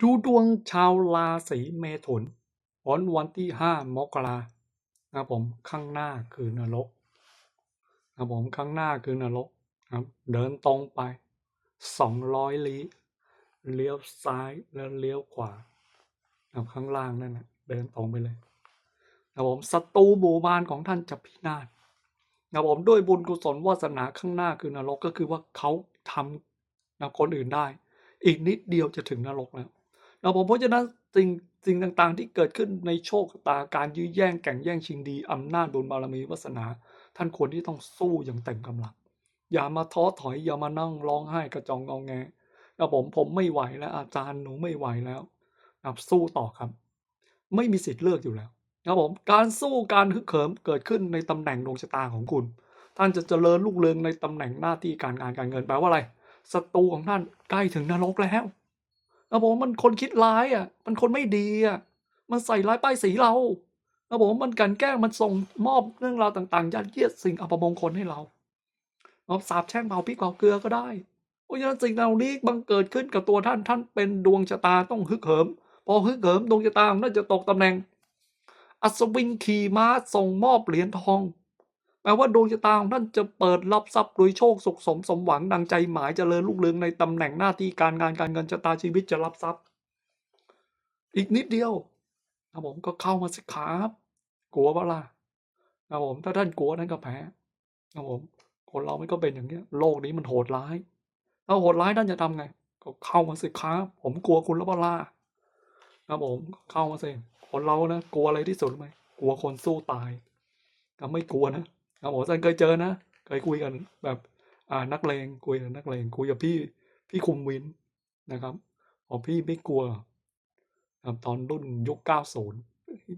ดูดวงชาวราศีเมถุนวันวันที่ห้ามกรานะครับผมข้างหน้าคือนรกนะครับผมข้างหน้าคือนรกครับ เดินตรงไปสองร้อยลี้เลี้ยวซ้ายแล้วเลี้ยวขวานะครับข้างล่างนั่นนะเดินตรงไปเลยนะครับผมศัตรูหมู่บ้านของท่านจะพินาศนะครับผมด้วยบุญกุศลวาสนาข้างหน้าคือนรกก็คือว่าเขาทำนะคนอื่นได้ อีกนิดเดียวจะถึงนรกแล้ว นะผมเพราะฉะนั้นสิ่งสิ่งต่างๆ ที่เกิดขึ้นในโชคตาการยื้อแย่งแข่งแย่งชิงดีอำนาจบุญบารมีวาสนา ท่านควรที่ต้องสู้อย่างเต็มกำลัง อย่ามาท้อถอยอย่ามานั่งร้องไห้กระจองงองแงนะผมผมไม่ไหวแล้วอาจารย์หนูไม่ไหวแล้วนะสู้ต่อครับ ไม่มีสิทธิ์เลือกอยู่แล้วนะผมการสู้การฮึกเหิมเกิดขึ้นในตำแหน่งดวงชะตาของคุณ ท่านจะเจริญรุ่งเรืองในตำแหน่งหน้าที่การงานการเงินแปลว่าอะไรศัตรูของท่านใกล้ถึงนรกแล้ว นะผมมันคนคิดร้ายอะ มันคนไม่ดีอะ มันใส่ร้ายป้ายสีเรานะผมมันกันแกล้งมันส่งมอบเรื่องราวต่างๆยัดเยียดสิ่งอัปมงคลให้เราเราสาบแช่งเผาพริกเผาเกลือก็ได้เพราะฉะนั้นสิ่งเหล่านี้บังเกิดขึ้นกับตัวท่านท่านเป็นดวงชะตาต้องฮึกเหิม พอฮึกเหิมดวงชะตาของท่านจะตกตำแหน่ง อัศวินขี่ม้าส่งมอบเหรียญทอง แปลว่าดวงชะตาของท่านจะเปิดรับทรัพย์โดยโชคสุขสมสมหวังดังใจหมายเจริญรุ่งเรืองในตำแหน่งหน้าที่การงานการเงินชะตาชีวิตจะรับทรัพย์ อีกนิดเดียวนะผมก็เข้ามาสิครับกลัวเปะล่ะนะผมถ้าท่านกลัวท่านก็แพ้นะผมคนเราไม่ก็เป็นอย่างเนี้ย โลกนี้มันโหดร้ายถ้าโหดร้ายท่านจะทำไง ก็เข้ามาสิครับผมกลัวคุณแล้วเปะล่ะนะผมเข้ามาสิคนเรานะกลัวอะไรที่สุดไหมกลัวคนสู้ตายก็ไม่กลัวนะ ครับผมท่านเคยเจอนะเคยคุยกันแบบ อ่านักเลงคุยกับนักเลงคุยกับพี่พี่คุมวินนะครับพอพี่ไม่กลัวครับตอนรุ่นยุคเก้าศูนย์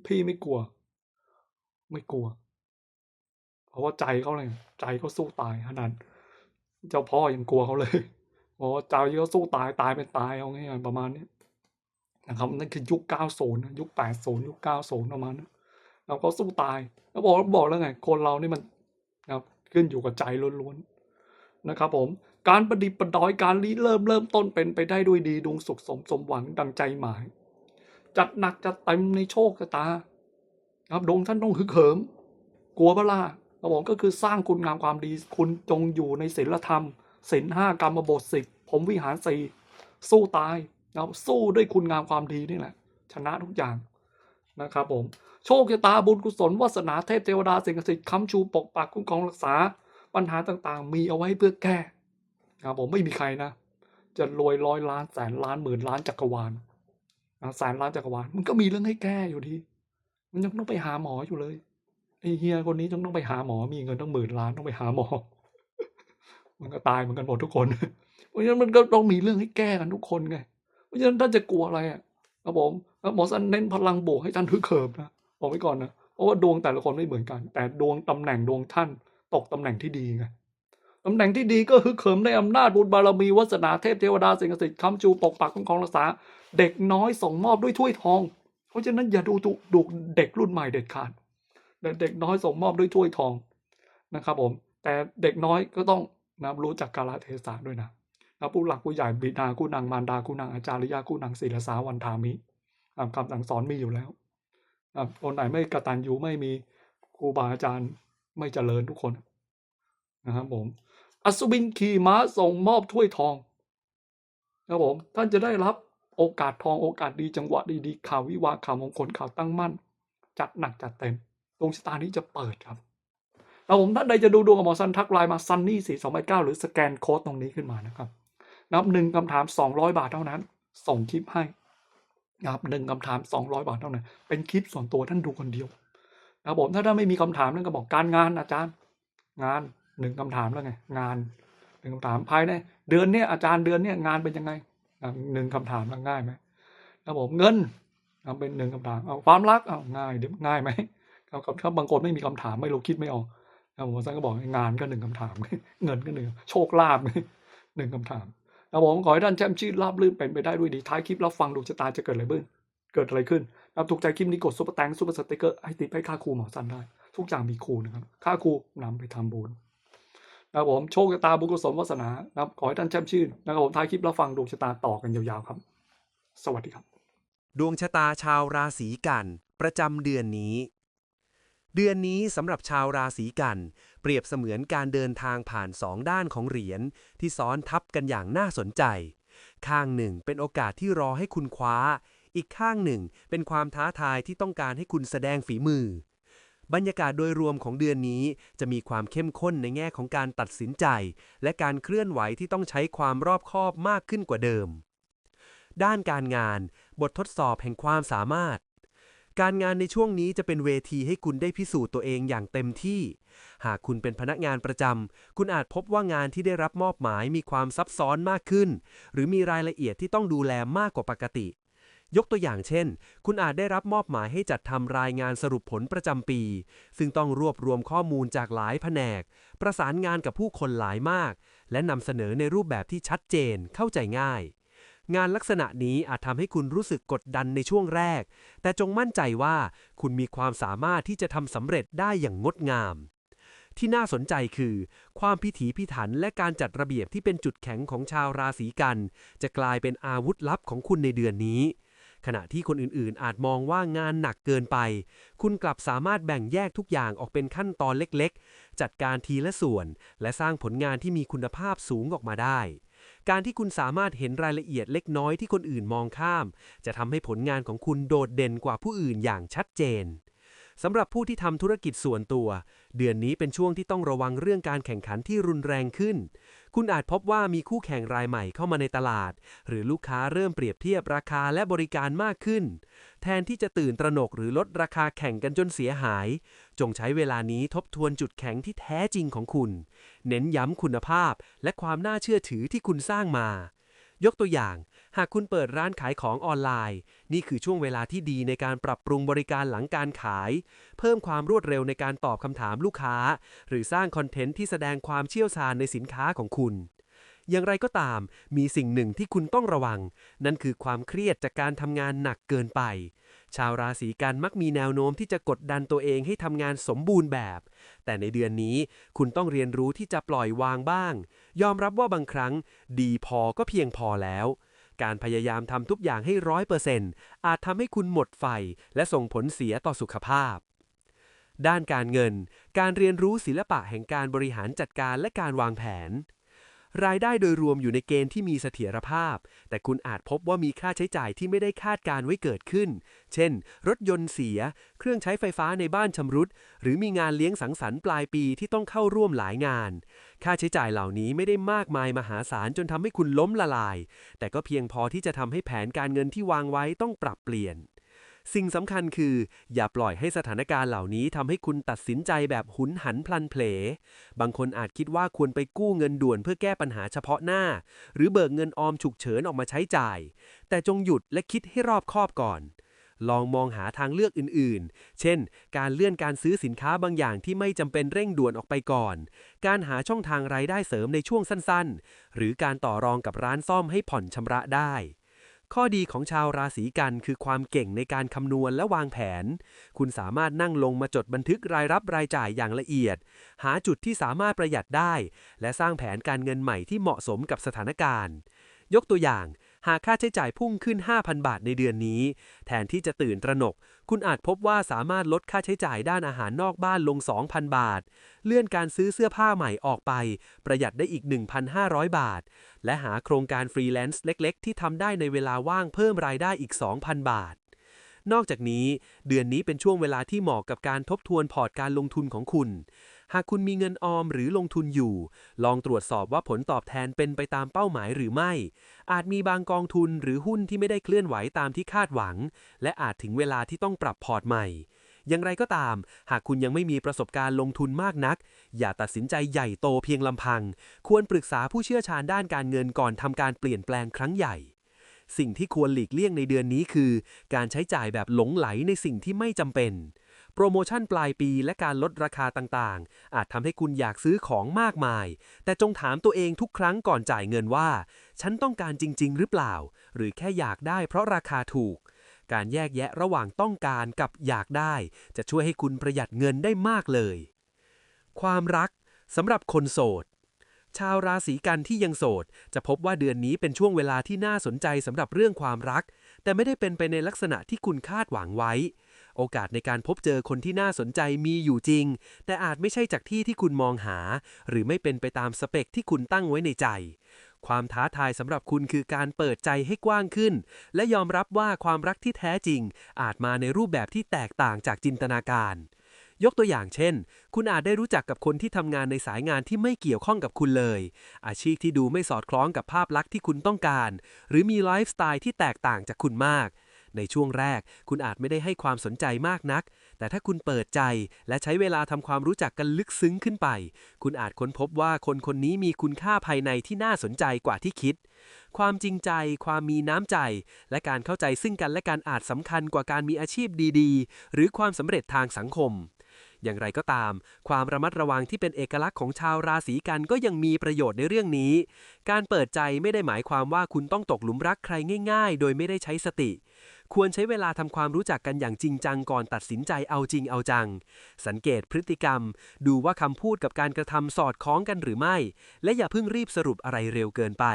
พี่ไม่กลัว ไม่กลัว เพราะว่าใจเขาเลยใจเขาสู้ตายขนาดเจ้าพ่อยังกลัวเขาเลยเพราะว่าใจเขาสู้ตายตายเป็นตายเอาง่ายๆประมาณนี้นะครับนั่นคือยุคเก้าศูนย์ยุคแปดศูนย์ยุคเก้าศูนย์ประมาณนั้นเราก็สู้ตาย แล้วบอกบอกแล้วไง คนเรานี่มัน ขึ้นอยู่กับใจล้วนๆนะครับผมการประดิษฐ์ประดอยการรีเริ่มเริ่มต้นเป็นไปได้ด้วยดีดวงสุขสมสมหวังดังใจหมาย จัดหนักจัดเต็มในโชคชะตา ครับดวงท่านต้องฮึกเหิม กลัวเปล่าครับผมก็คือสร้างคุณงามความดีคุณจงอยู่ในศีลธรรมศีลห้ากรรมบทสิบผมวิหารสี่สู้ตายนะครับสู้ด้วยคุณงามความดีนี่แหละ ชนะทุกอย่างนะครับผม โชคชะตาบุญกุศลวาสนาเทพเทวดาสิ่งศักดิ์สิทธิ์ค้ำชูปกปักคุ้มครองรักษา ปัญหาต่างๆ มีเอาไว้เพื่อแก้ครับผมไม่มีใครนะ จะรวยร้อยล้านแสนล้านหมื่นล้านจักรวาลนะแสนล้านจักรวาลมันก็มีเรื่องให้แก้อยู่ดี มันยังต้องไปหาหมออยู่เลยไอเฮียคนนี้ต้องต้องไปหาหมอมีเงินต้องหมื่นล้านต้องไปหาหมอ มันก็ตายเหมือนกันหมดทุกคน เพราะฉะนั้นมันก็ต้องมีเรื่องให้แก้กันทุกคนไง เพราะฉะนั้นท่านจะกลัวอะไรอะครับผมแล้วหมอสันเน้นพลังบวกให้ท่านฮึกเหิมนะ บอกไว้ก่อนนะเพราะว่าดวงแต่ละคนไม่เหมือนกัน แต่ดวงตำแหน่งดวงท่านตกตำแหน่งที่ดีไงตำแหน่งที่ดีก็ฮึกเหิมในอำนาจบุญบารมีวาสนาเทพเทวดาสิ่งศักดิ์สิทธิ์คำชูปกปักคุ้มครองรักษา เด็กน้อยส่งมอบด้วยถ้วยทอง เพราะฉะนั้นอย่าดูถูกดูเด็กรุ่นใหม่เด็ดขาดเด็กน้อยส่งมอบด้วยถ้วยทองนะครับผม แต่เด็กน้อยก็ต้องนะรู้จักกาลเทศะด้วยนะนะผู้หลักผู้ใหญ่บิดาคู่นางมารดาคู่นางอาจารย์ยาคู่นางศิลสาวันทามิคำสั่งสอนมีอยู่แล้ว คนไหนไม่กระตันยูไม่มีครูบาอาจารย์ไม่เจริญทุกคนนะครับผม อัศวินขี่ม้าส่งมอบถ้วยทองนะครับผมท่านจะได้รับโอกาสทองโอกาสดีจังหวะดีๆข่าววิวาข่าวมงคลข่าวตั้งมั่น จัดหนักจัดเต็มดวงชะตานี้จะเปิดครับแล้วผมท่านใดจะดูดวงกับหมอซันทักไลน์มาซันนี่สี่สองเก้าหรือสแกนโค้ดตรงนี้ขึ้นมานะครับ นับหนึ่งคำถามสองร้อยบาทเท่านั้น ส่งคลิปให้ นะครับหนึ่งคำถามสองร้อยบาทเท่านั้นเป็นคลิปส่วนตัวท่านดูคนเดียวนะครับผมถ้าท่านไม่มีคำถามนั่นก็บอกการงานอาจารย์ งานหนึ่งคำถามแล้วไงงานหนึ่งคำถามภายในเดือนเนี้ยอาจารย์เดือนเนี้ยงานเป็นยังไงหนึ่งคำถามง่ายไหมนะครับผมเงินเอาเป็นหนึ่งคำถามเอาความรักเอาง่ายเดี๋ยวง่ายไหมครับถ้าบางคนไม่มีคำถามไม่รู้คิดไม่ออกนะผมท่านก็บอกงานก็หนึ่งคำถาม เงินก็หนึ่งโชคลาภหนึ่งคำถาม นะผมขอให้ท่านแช่มชื่นราบรื่นเป็นไปได้ด้วยดีท้ายคลิปรับฟังดูชะตาจะเกิดอะไรบ้างเกิดอะไรขึ้นนะครับถูกใจคลิปนี้กดซุปเปอร์แตงซุปเปอร์สติกเกอร์ให้ติดให้ค่าครูหมอสันได้ ทุกอย่างมีครูนะครับ ค่าครูนำไปทำบุญนะครับผมโชคชะตาบุญกุศลวาสนานะครับขอให้ท่านแช่มชื่นนะครับผมท้ายคลิปรับฟังดวงชะตาต่อกันยาวๆครับ สวัสดีครับ ดวงชะตาชาวราศีกัน ประจำเดือนนี้ เดือนนี้สำหรับชาวราศีกัน เปรียบเสมือนการเดินทางผ่านสองด้านของเหรียญที่ซ้อนทับกันอย่างน่าสนใจ ข้างหนึ่งเป็นโอกาสที่รอให้คุณคว้า อีกข้างหนึ่งเป็นความท้าทายที่ต้องการให้คุณแสดงฝีมือ บรรยากาศโดยรวมของเดือนนี้จะมีความเข้มข้นในแง่ของการตัดสินใจ และการเคลื่อนไหวที่ต้องใช้ความรอบคอบมากขึ้นกว่าเดิม ด้านการงาน บททดสอบแห่งความสามารถ การงานในช่วงนี้จะเป็นเวทีให้คุณได้พิสูจน์ตัวเองอย่างเต็มที่ หากคุณเป็นพนักงานประจำ คุณอาจพบว่างานที่ได้รับมอบหมายมีความซับซ้อนมากขึ้น หรือมีรายละเอียดที่ต้องดูแลมากกว่าปกติ ยกตัวอย่างเช่น คุณอาจได้รับมอบหมายให้จัดทำรายงานสรุปผลประจำปี ซึ่งต้องรวบรวมข้อมูลจากหลายแผนก ประสานงานกับผู้คนหลายมาก และนำเสนอในรูปแบบที่ชัดเจนเข้าใจง่าย งานลักษณะนี้อาจทำให้คุณรู้สึกกดดันในช่วงแรก แต่จงมั่นใจว่าคุณมีความสามารถที่จะทำสำเร็จได้อย่างงดงาม ที่น่าสนใจคือ ความพิถีพิถันและการจัดระเบียบที่เป็นจุดแข็งของชาวราศีกัน จะกลายเป็นอาวุธลับของคุณในเดือนนี้ ขณะที่คนอื่นๆ อาจมองว่างานหนักเกินไป คุณกลับสามารถแบ่งแยกทุกอย่างออกเป็นขั้นตอนเล็กๆ จัดการทีละส่วน และสร้างผลงานที่มีคุณภาพสูงออกมาได้ การที่คุณสามารถเห็นรายละเอียดเล็กน้อยที่คนอื่นมองข้าม จะทำให้ผลงานของคุณโดดเด่นกว่าผู้อื่นอย่างชัดเจน สำหรับผู้ที่ทำธุรกิจส่วนตัว เดือนนี้เป็นช่วงที่ต้องระวังเรื่องการแข่งขันที่รุนแรงขึ้น คุณอาจพบว่ามีคู่แข่งรายใหม่เข้ามาในตลาด หรือลูกค้าเริ่มเปรียบเทียบราคาและบริการมากขึ้น แทนที่จะตื่นตระหนกหรือลดราคาแข่งกันจนเสียหาย จงใช้เวลานี้ทบทวนจุดแข็งที่แท้จริงของคุณ เน้นย้ำคุณภาพและความน่าเชื่อถือที่คุณสร้างมา ยกตัวอย่าง หากคุณเปิดร้านขายของออนไลน์ นี่คือช่วงเวลาที่ดีในการปรับปรุงบริการหลังการขาย เพิ่มความรวดเร็วในการตอบคำถามลูกค้า หรือสร้างคอนเทนต์ที่แสดงความเชี่ยวชาญในสินค้าของคุณ อย่างไรก็ตาม มีสิ่งหนึ่งที่คุณต้องระวัง นั่นคือความเครียดจากการทำงานหนักเกินไป ชาวราศีกันมักมีแนวโน้มที่จะกดดันตัวเองให้ทำงานสมบูรณ์แบบ แต่ในเดือนนี้คุณต้องเรียนรู้ที่จะปล่อยวางบ้าง ยอมรับว่าบางครั้ง ดีพอก็เพียงพอแล้ว การพยายามทำทุกอย่างให้ร้อยเปอร์เซ็นต์อาจทำให้คุณหมดไฟ และส่งผลเสียต่อสุขภาพ ด้านการเงิน การเรียนรู้ศิลปะแห่งการบริหารจัดการและการวางแผน รายได้โดยรวมอยู่ในเกณฑ์ที่มีเสถียรภาพ แต่คุณอาจพบว่ามีค่าใช้จ่ายที่ไม่ได้คาดการไว้เกิดขึ้น เช่น รถยนต์เสีย เครื่องใช้ไฟฟ้าในบ้านชำรุด หรือมีงานเลี้ยงสังสรรค์ปลายปีที่ต้องเข้าร่วมหลายงาน ค่าใช้จ่ายเหล่านี้ไม่ได้มากมายมหาศาลจนทำให้คุณล้มละลาย แต่ก็เพียงพอที่จะทำให้แผนการเงินที่วางไว้ต้องปรับเปลี่ยน สิ่งสำคัญคือ อย่าปล่อยให้สถานการณ์เหล่านี้ทำให้คุณตัดสินใจแบบหุนหันพลันเพล บางคนอาจคิดว่าควรไปกู้เงินด่วนเพื่อแก้ปัญหาเฉพาะหน้า หรือเบิกเงินออมฉุกเฉินออกมาใช้จ่าย แต่จงหยุดและคิดให้รอบคอบก่อน ลองมองหาทางเลือกอื่นๆ เช่น การเลื่อนการซื้อสินค้าบางอย่างที่ไม่จำเป็นเร่งด่วนออกไปก่อน การหาช่องทางรายได้เสริมในช่วงสั้นๆ หรือการต่อรองกับร้านซ่อมให้ผ่อนชำระได้ ข้อดีของชาวราศีกันคือความเก่งในการคำนวณและวางแผน คุณสามารถนั่งลงมาจดบันทึกรายรับรายจ่ายอย่างละเอียด หาจุดที่สามารถประหยัดได้ และสร้างแผนการเงินใหม่ที่เหมาะสมกับสถานการณ์ ยกตัวอย่าง หากค่าใช้จ่ายพุ่งขึ้น 5,000 บาทในเดือนนี้ แทนที่จะตื่นตระหนก คุณอาจพบว่าสามารถลดค่าใช้จ่ายด้านอาหารนอกบ้านลง 2,000 บาท เลื่อนการซื้อเสื้อผ้าใหม่ออกไป ประหยัดได้อีก 1,500 บาท และหาโครงการฟรีแลนซ์เล็ก ๆ ที่ทำได้ในเวลาว่างเพิ่มรายได้อีก 2,000 บาทนอกจากนี้ เดือนนี้เป็นช่วงเวลาที่เหมาะกับการทบทวนพอร์ตการลงทุนของคุณ หากคุณมีเงินออมหรือลงทุนอยู่ ลองตรวจสอบว่าผลตอบแทนเป็นไปตามเป้าหมายหรือไม่ อาจมีบางกองทุนหรือหุ้นที่ไม่ได้เคลื่อนไหวตามที่คาดหวัง และอาจถึงเวลาที่ต้องปรับพอร์ตใหม่ อย่างไรก็ตาม หากคุณยังไม่มีประสบการณ์ลงทุนมากนัก อย่าตัดสินใจใหญ่โตเพียงลำพัง ควรปรึกษาผู้เชี่ยวชาญด้านการเงินก่อนทำการเปลี่ยนแปลงครั้งใหญ่สิ่งที่ควรหลีกเลี่ยงในเดือนนี้คือ การใช้จ่ายแบบหลงไหลในสิ่งที่ไม่จำเป็น โปรโมชั่นปลายปีและการลดราคาต่างๆ อาจทำให้คุณอยากซื้อของมากมาย แต่จงถามตัวเองทุกครั้งก่อนจ่ายเงินว่า ฉันต้องการจริง ๆ หรือเปล่า หรือแค่อยากได้เพราะราคาถูก การแยกแยะระหว่างต้องการกับอยากได้ จะช่วยให้คุณประหยัดเงินได้มากเลย ความรักสำหรับคนโสดชาวราศีกันที่ยังโสด จะพบว่าเดือนนี้เป็นช่วงเวลาที่น่าสนใจสำหรับเรื่องความรัก แต่ไม่ได้เป็นไปในลักษณะที่คุณคาดหวังไว้ โอกาสในการพบเจอคนที่น่าสนใจมีอยู่จริง แต่อาจไม่ใช่จากที่ที่คุณมองหา หรือไม่เป็นไปตามสเปคที่คุณตั้งไว้ในใจ ความท้าทายสำหรับคุณคือการเปิดใจให้กว้างขึ้น และยอมรับว่าความรักที่แท้จริง อาจมาในรูปแบบที่แตกต่างจากจินตนาการยกตัวอย่างเช่น คุณอาจได้รู้จักกับคนที่ทำงานในสายงานที่ไม่เกี่ยวข้องกับคุณเลย อาชีพที่ดูไม่สอดคล้องกับภาพลักษณ์ที่คุณต้องการ หรือมีไลฟ์สไตล์ที่แตกต่างจากคุณมาก ในช่วงแรก คุณอาจไม่ได้ให้ความสนใจมากนัก แต่ถ้าคุณเปิดใจและใช้เวลาทำความรู้จักกันลึกซึ้งขึ้นไป คุณอาจค้นพบว่าคนคนนี้มีคุณค่าภายในที่น่าสนใจกว่าที่คิด ความจริงใจ ความมีน้ำใจ และการเข้าใจซึ่งกันและกันอาจสำคัญกว่าการมีอาชีพดีๆ หรือความสำเร็จทางสังคมอย่างไรก็ตาม ความระมัดระวังที่เป็นเอกลักษณ์ของชาวราศีกันก็ยังมีประโยชน์ในเรื่องนี้ การเปิดใจไม่ได้หมายความว่าคุณต้องตกหลุมรักใครง่าย ๆ โดยไม่ได้ใช้สติ ควรใช้เวลาทำความรู้จักกันอย่างจริงจังก่อนตัดสินใจเอาจริงเอาจัง สังเกตพฤติกรรม ดูว่าคำพูดกับการกระทำสอดคล้องกันหรือไม่ และอย่าเพิ่งรีบสรุปอะไรเร็วเกินไป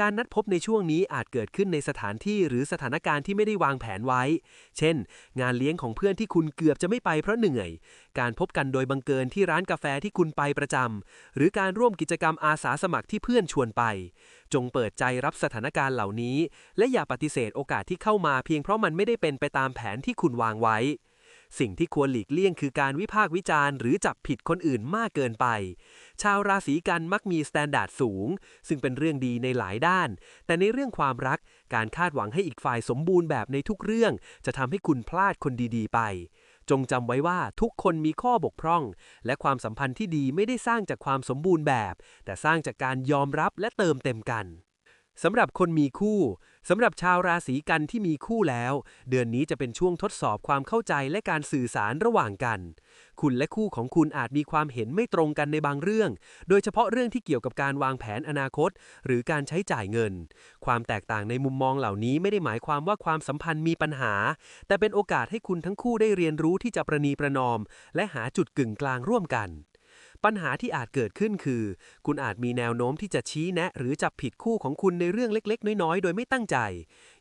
การนัดพบในช่วงนี้อาจเกิดขึ้นในสถานที่หรือสถานการณ์ที่ไม่ได้วางแผนไว้ เช่น งานเลี้ยงของเพื่อนที่คุณเกือบจะไม่ไปเพราะเหนื่อย การพบกันโดยบังเกินที่ร้านกาแฟที่คุณไปประจำ หรือการร่วมกิจกรรมอาสาสมัครที่เพื่อนชวนไป จงเปิดใจรับสถานการณ์เหล่านี้ และอย่าปฏิเสธโอกาสที่เข้ามาเพียงเพราะมันไม่ได้เป็นไปตามแผนที่คุณวางไว้ สิ่งที่ควรหลีกเลี่ยงคือการวิพากษ์วิจารณ์หรือจับผิดคนอื่นมากเกินไป ชาวราศีกันมักมีสแตนดาร์ดสูง ซึ่งเป็นเรื่องดีในหลายด้าน แต่ในเรื่องความรัก การคาดหวังให้อีกฝ่ายสมบูรณ์แบบในทุกเรื่อง จะทำให้คุณพลาดคนดีๆ ไป จงจำไว้ว่าทุกคนมีข้อบกพร่อง และความสัมพันธ์ที่ดีไม่ได้สร้างจากความสมบูรณ์แบบ แต่สร้างจากการยอมรับและเติมเต็มกัน สำหรับคนมีคู่สำหรับชาวราศีกันที่มีคู่แล้ว เดือนนี้จะเป็นช่วงทดสอบความเข้าใจและการสื่อสารระหว่างกัน คุณและคู่ของคุณอาจมีความเห็นไม่ตรงกันในบางเรื่อง โดยเฉพาะเรื่องที่เกี่ยวกับการวางแผนอนาคต หรือการใช้จ่ายเงิน ความแตกต่างในมุมมองเหล่านี้ไม่ได้หมายความว่าความสัมพันธ์มีปัญหา แต่เป็นโอกาสให้คุณทั้งคู่ได้เรียนรู้ที่จะประนีประนอม และหาจุดกึ่งกลางร่วมกัน ปัญหาที่อาจเกิดขึ้นคือ คุณอาจมีแนวโน้มที่จะชี้แนะ หรือจับผิดคู่ของคุณในเรื่องเล็ก ๆ น้อย ๆ โดยไม่ตั้งใจ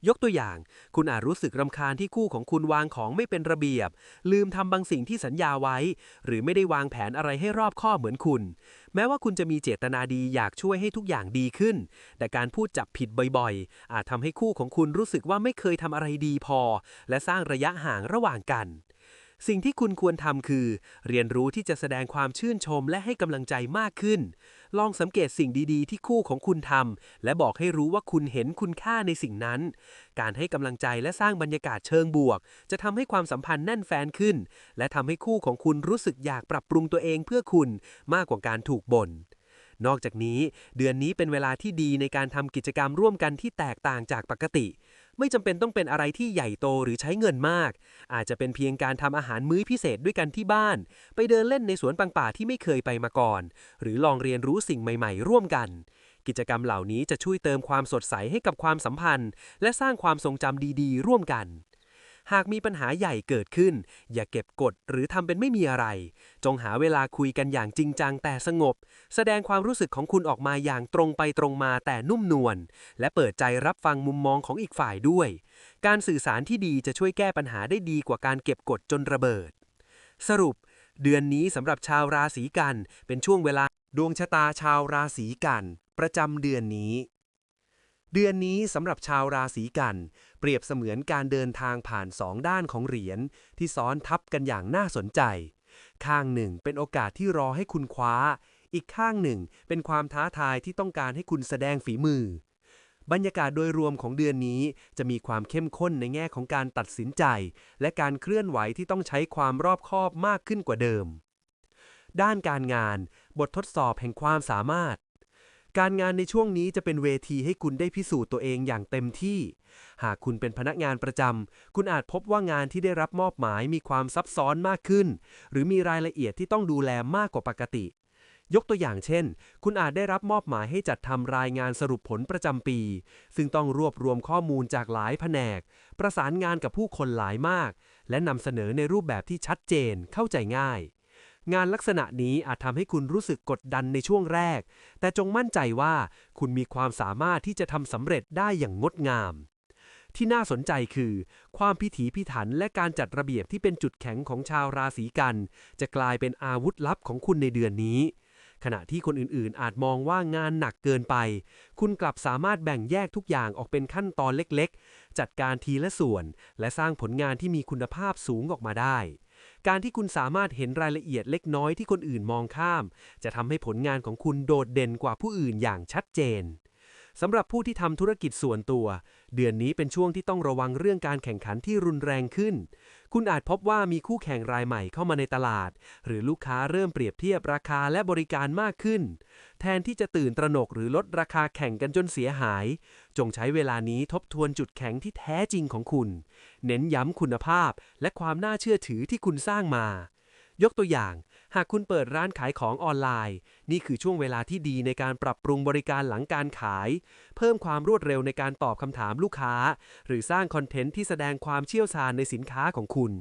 ยกตัวอย่าง คุณอาจรู้สึกรำคาญที่คู่ของคุณวางของไม่เป็นระเบียบ ลืมทำบางสิ่งที่สัญญาไว้ หรือไม่ได้วางแผนอะไรให้รอบคอบเหมือนคุณ แม้ว่าคุณจะมีเจตนาดีอยากช่วยให้ทุกอย่างดีขึ้น แต่การพูดจับผิดบ่อยๆ อาจทำให้คู่ของคุณรู้สึกว่าไม่เคยทำอะไรดีพอ และสร้างระยะห่างระหว่างกัน สิ่งที่คุณควรทำคือ เรียนรู้ที่จะแสดงความชื่นชมและให้กำลังใจมากขึ้น ลองสังเกตสิ่งดีๆ ที่คู่ของคุณทำและบอกให้รู้ว่าคุณเห็นคุณค่าในสิ่งนั้น การให้กำลังใจและสร้างบรรยากาศเชิงบวก จะทำให้ความสัมพันธ์แน่นแฟนขึ้น และทำให้คู่ของคุณรู้สึกอยากปรับปรุงตัวเองเพื่อคุณมากกว่าการถูกบ่นนอกจากนี้ เดือนนี้เป็นเวลาที่ดีในการทำกิจกรรมร่วมกันที่แตกต่างจากปกติ ไม่จำเป็นต้องเป็นอะไรที่ใหญ่โตหรือใช้เงินมาก อาจจะเป็นเพียงการทำอาหารมื้อพิเศษด้วยกันที่บ้าน ไปเดินเล่นในสวนปังป่าที่ไม่เคยไปมาก่อน หรือลองเรียนรู้สิ่งใหม่ๆ ร่วมกัน กิจกรรมเหล่านี้จะช่วยเติมความสดใสให้กับความสัมพันธ์ และสร้างความทรงจำดีๆ ร่วมกัน หากมีปัญหาใหญ่เกิดขึ้น อย่าเก็บกดหรือทำเป็นไม่มีอะไร จงหาเวลาคุยกันอย่างจริงจังแต่สงบ แสดงความรู้สึกของคุณออกมาอย่างตรงไปตรงมาแต่นุ่มนวลและเปิดใจรับฟังมุมมองของอีกฝ่ายด้วย การสื่อสารที่ดีจะช่วยแก้ปัญหาได้ดีกว่าการเก็บกดจนระเบิด สรุป เดือนนี้สำหรับชาวราศีกัน เป็นช่วงเวลาดวงชะตาชาวราศีกัน ประจำเดือนนี้ เดือนนี้สำหรับชาวราศีกัน เปรียบเสมือนการเดินทางผ่านสองด้านของเหรียญที่ซ้อนทับกันอย่างน่าสนใจ ข้างหนึ่งเป็นโอกาสที่รอให้คุณคว้า อีกข้างหนึ่งเป็นความท้าทายที่ต้องการให้คุณแสดงฝีมือ บรรยากาศโดยรวมของเดือนนี้จะมีความเข้มข้นในแง่ของการตัดสินใจ และการเคลื่อนไหวที่ต้องใช้ความรอบคอบมากขึ้นกว่าเดิม ด้านการงาน บททดสอบแห่งความสามารถ การงานในช่วงนี้จะเป็นเวทีให้คุณได้พิสูจน์ตัวเองอย่างเต็มที่ หากคุณเป็นพนักงานประจำ คุณอาจพบว่างานที่ได้รับมอบหมายมีความซับซ้อนมากขึ้น หรือมีรายละเอียดที่ต้องดูแลมากกว่าปกติ ยกตัวอย่างเช่น คุณอาจได้รับมอบหมายให้จัดทำรายงานสรุปผลประจำปี ซึ่งต้องรวบรวมข้อมูลจากหลายแผนก ประสานงานกับผู้คนหลายมาก และนำเสนอในรูปแบบที่ชัดเจนเข้าใจง่าย งานลักษณะนี้อาจทำให้คุณรู้สึกกดดันในช่วงแรก แต่จงมั่นใจว่าคุณมีความสามารถที่จะทำสำเร็จได้อย่างงดงาม ที่น่าสนใจคือ ความพิถีพิถันและการจัดระเบียบที่เป็นจุดแข็งของชาวราศีกัน จะกลายเป็นอาวุธลับของคุณในเดือนนี้ ขณะที่คนอื่นๆ อาจมองว่างานหนักเกินไป คุณกลับสามารถแบ่งแยกทุกอย่างออกเป็นขั้นตอนเล็กๆ จัดการทีละส่วน และสร้างผลงานที่มีคุณภาพสูงออกมาได้ การที่คุณสามารถเห็นรายละเอียดเล็กน้อยที่คนอื่นมองข้าม จะทำให้ผลงานของคุณโดดเด่นกว่าผู้อื่นอย่างชัดเจนสำหรับผู้ที่ทำธุรกิจส่วนตัว เดือนนี้เป็นช่วงที่ต้องระวังเรื่องการแข่งขันที่รุนแรงขึ้น คุณอาจพบว่ามีคู่แข่งรายใหม่เข้ามาในตลาด หรือลูกค้าเริ่มเปรียบเทียบราคาและบริการมากขึ้น แทนที่จะตื่นตระหนกหรือลดราคาแข่งกันจนเสียหาย จงใช้เวลานี้ทบทวนจุดแข็งที่แท้จริงของคุณ เน้นย้ำคุณภาพและความน่าเชื่อถือที่คุณสร้างมา ยกตัวอย่าง หากคุณเปิดร้านขายของออนไลน์ นี่คือช่วงเวลาที่ดีในการปรับปรุงบริการหลังการขาย เพิ่มความรวดเร็วในการตอบคำถามลูกค้า หรือสร้างคอนเทนต์ที่แสดงความเชี่ยวชาญในสินค้าของคุณ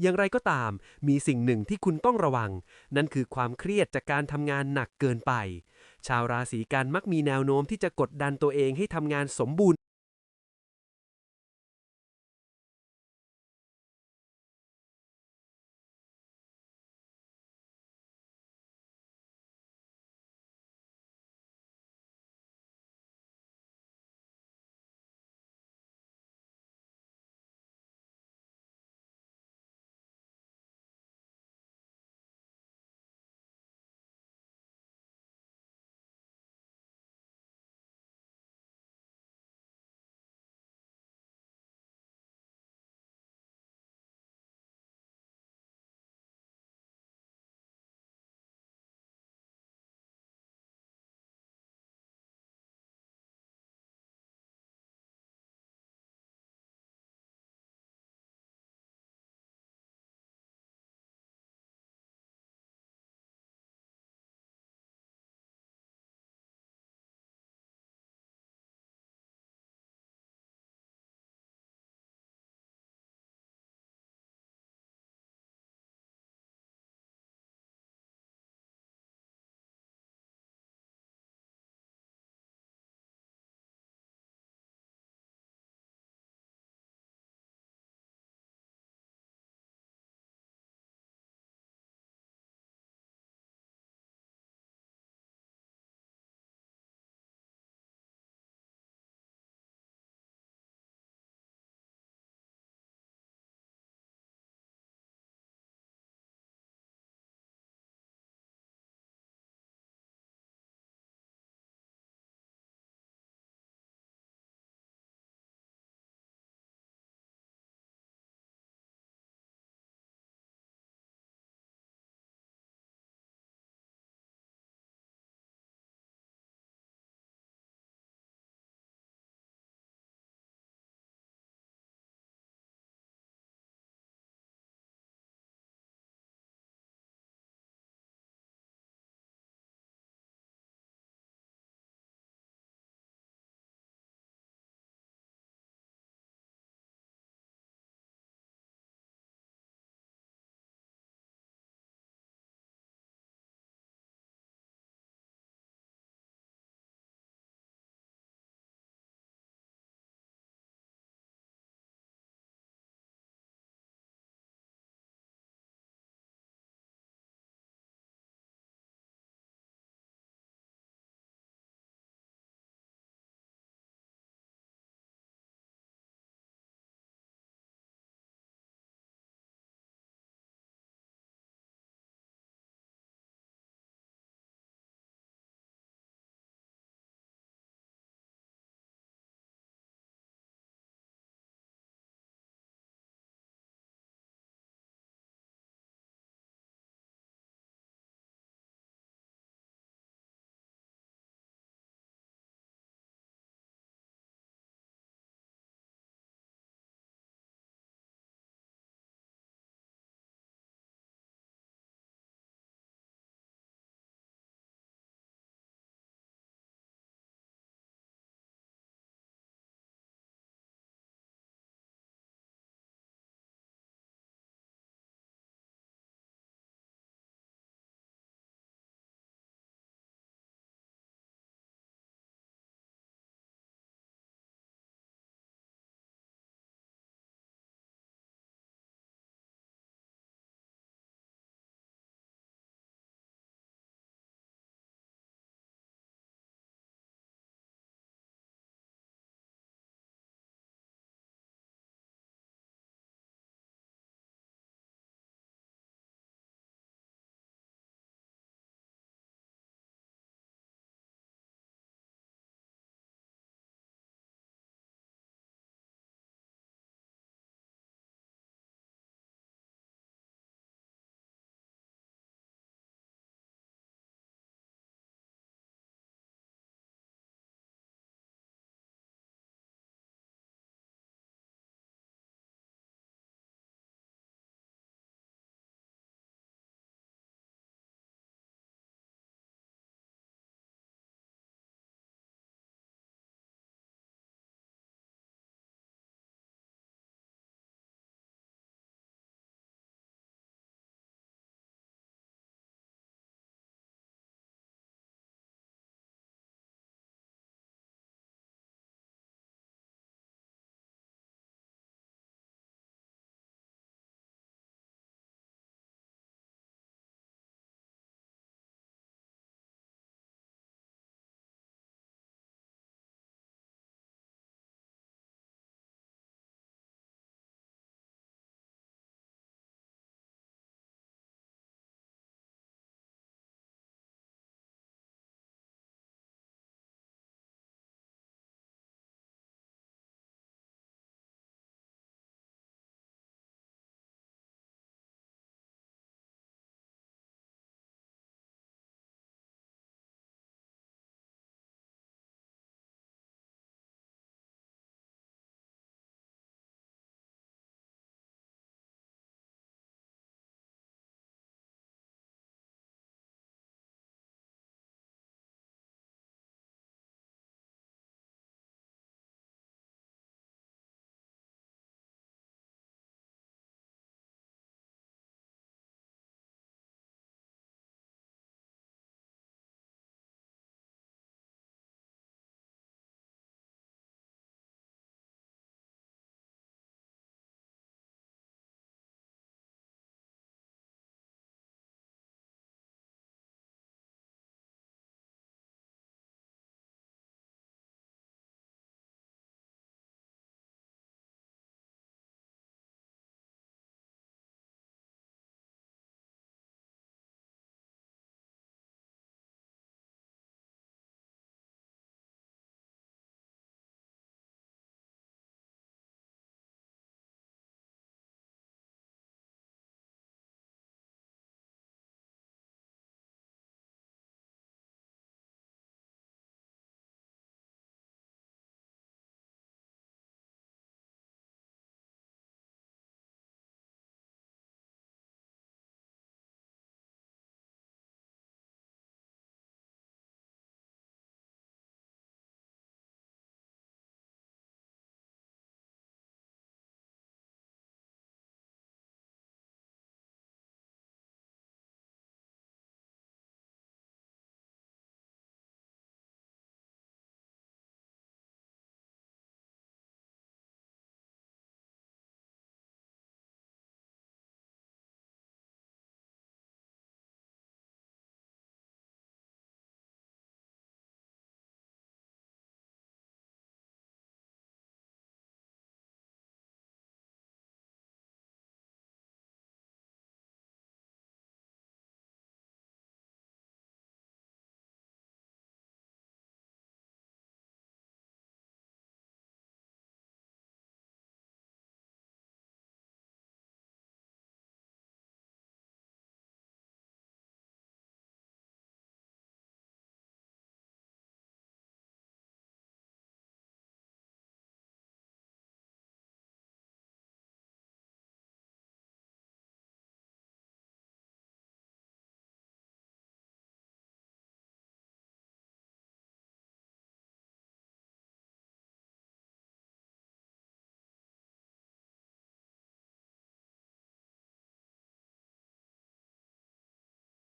อย่างไรก็ตาม มีสิ่งหนึ่งที่คุณต้องระวัง นั่นคือความเครียดจากการทำงานหนักเกินไป ชาวราศีกันมักมีแนวโน้มที่จะกดดันตัวเองให้ทำงานสมบูรณ์